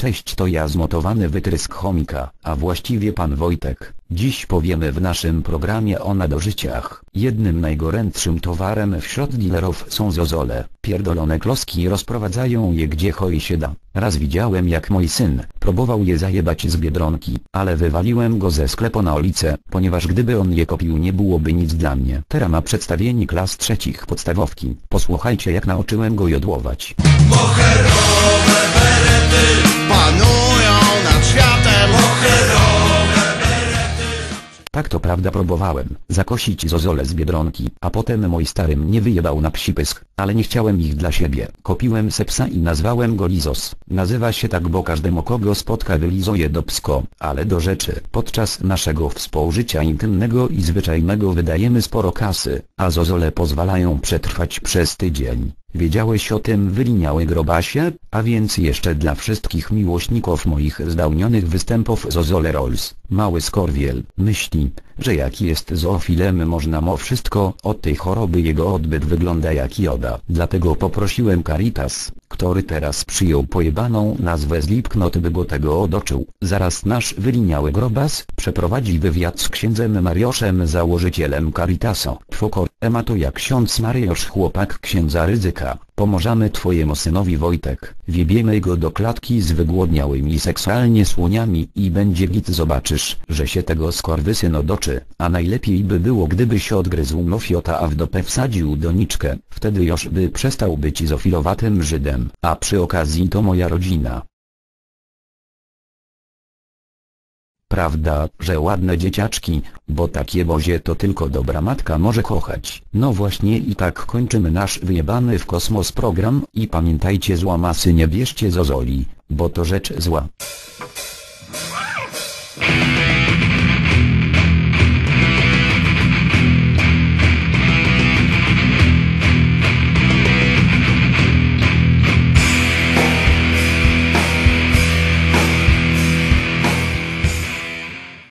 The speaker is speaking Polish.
Cześć to ja zmotowany wytrysk chomika, a właściwie pan Wojtek. Dziś powiemy w naszym programie o nadożyciach. Jednym najgorętszym towarem wśród dealerów są zozole. Pierdolone kloski rozprowadzają je gdzie choi się da. Raz widziałem jak mój syn próbował je zajebać z Biedronki, ale wywaliłem go ze sklepu na ulicę, ponieważ gdyby on je kopił nie byłoby nic dla mnie. Teraz ma przedstawienie klas trzecich podstawówki. Posłuchajcie jak nauczyłem go jodłować. Moherowe berety panują nad światem Tak to prawda próbowałem zakosić zozole z Biedronki, a potem mój stary mnie wyjebał na psi pysk, ale nie chciałem ich dla siebie. Kopiłem se psa i nazwałem go Lizos. Nazywa się tak bo każdemu kogo spotka wylizuje do psko, ale do rzeczy. Podczas naszego współżycia intymnego i zwyczajnego wydajemy sporo kasy, a zozole pozwalają przetrwać przez tydzień. Wiedziałeś o tym wyliniały grobasie? A więc jeszcze dla wszystkich miłośników moich zdałnionych występów z Ozole Rolls, mały skorwiel, myśli, że jak jest zoofilem można mo wszystko, od tej choroby jego odbyt wygląda jak joda. Dlatego poprosiłem Caritas, który teraz przyjął pojebaną nazwę Slipknot by go tego odoczył. Zaraz nasz wyliniały grobas przeprowadzi wywiad z księdzem Marioszem założycielem Caritasa. Fokor, Ema to jak ksiądz Mariusz chłopak księdza ryzyka. Pomożemy twojemu synowi Wojtek. Wiebiemy go do klatki z wygłodniałymi seksualnie słoniami i będzie git zobaczysz, że się tego skorwysyn odoczy, a najlepiej by było gdyby się odgryzł mofiota a w dopę wsadził doniczkę, wtedy już by przestał być zofilowatym Żydem, a przy okazji to moja rodzina. Prawda, że ładne dzieciaczki, bo takie bozie to tylko dobra matka może kochać. No właśnie i tak kończymy nasz wyjebany w kosmos program i pamiętajcie złamasy nie bierzcie zozoli, bo to rzecz zła.